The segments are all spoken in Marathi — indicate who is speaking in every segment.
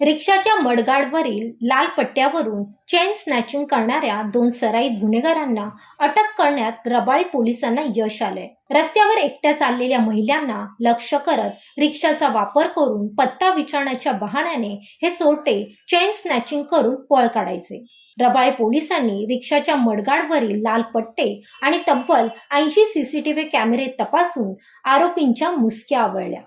Speaker 1: रिक्षाच्या मडगाडवरील लाल पट्ट्यावरून चेन स्नॅचिंग करणाऱ्या दोन सराईत गुन्हेगारांना अटक करण्यात रबाळी पोलिसांना यश आलंय रस्त्यावर एकट्या चाललेल्या महिलांना लक्ष करत रिक्षाचा वापर करून पत्ता विचारण्याच्या बहाण्याने हे सोटे चेन स्नॅचिंग करून पळ काढायचे. रबाळे पोलिसांनी रिक्षाच्या मडगाडवरील लाल पट्टे आणि तब्बल ऐंशी सीसीटीव्ही कॅमेरे तपासून आरोपींच्या मुसक्या आवळल्या.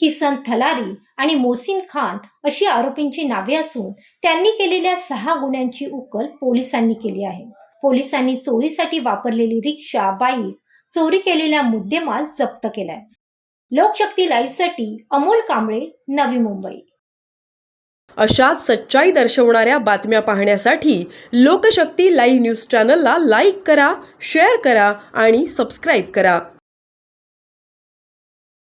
Speaker 1: किसन थलारी आणि मोसिन खान अशी आरोपींची नावे असून त्यांनी केलेल्या सहा गुन्ह्यांची उकल पोलिसांनी केली आहे. पोलिसांनी चोरीसाठी वापरलेली रिक्षा बाईक चोरी केलेला मुद्देमाल जप्त केलाय. लोकशक्ती लाईव्हसाठी अमोल कांबळे नवी मुंबई.
Speaker 2: अशाच सच्चाई दर्शवणाऱ्या बातम्या पाहण्यासाठी लोकशक्ती लाईव्ह न्यूज चॅनलला लाईक करा शेअर करा आणि सबस्क्राईब करा.